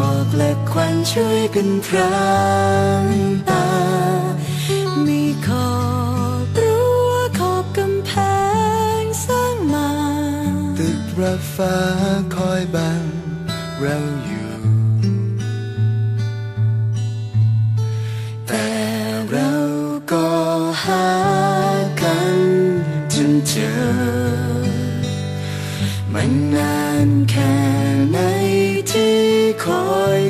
มอกและควันช่วยกันพรางตา มีขอบรั้วขอบกำแพงสร้างมา ตึกระฟ้าคอยบังเราอยู่ แต่เราก็หากันจนเจอ มันนานแค่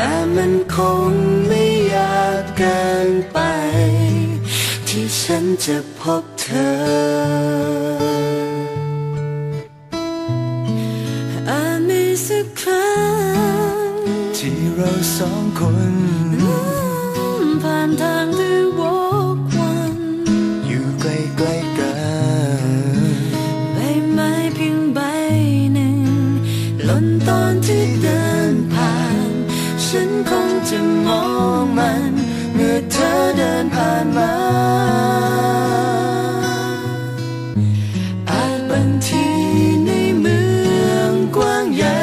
แต่มันคงไม่ยากเกินไป ที่ฉันจะพบเธออาจมีสักครั้งที่เราสองคนผ่านทางที่วกวันอยู่ใกล้ๆกันใบไม้เพียงใบหนึ่งหล่นตอนที่เดินผ่าน ฉันคงจะมองมัน เมื่อเธอเดินผ่านมา อาจบางทีในเมืองกว้างใหญ่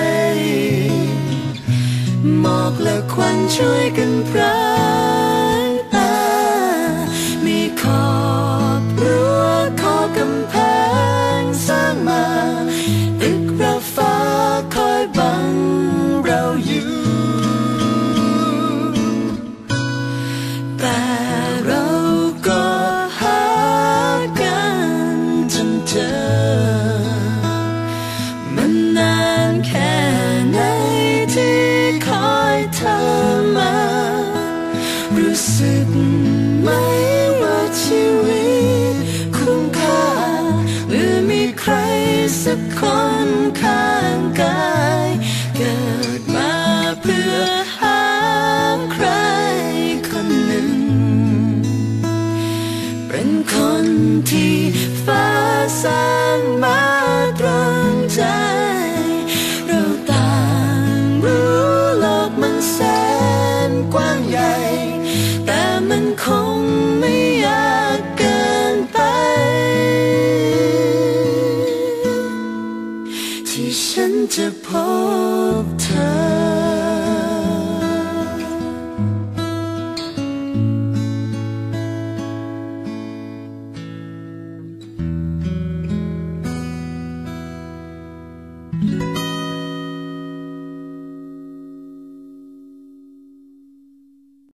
หมอกและควันช่วยกันพราง 发生吗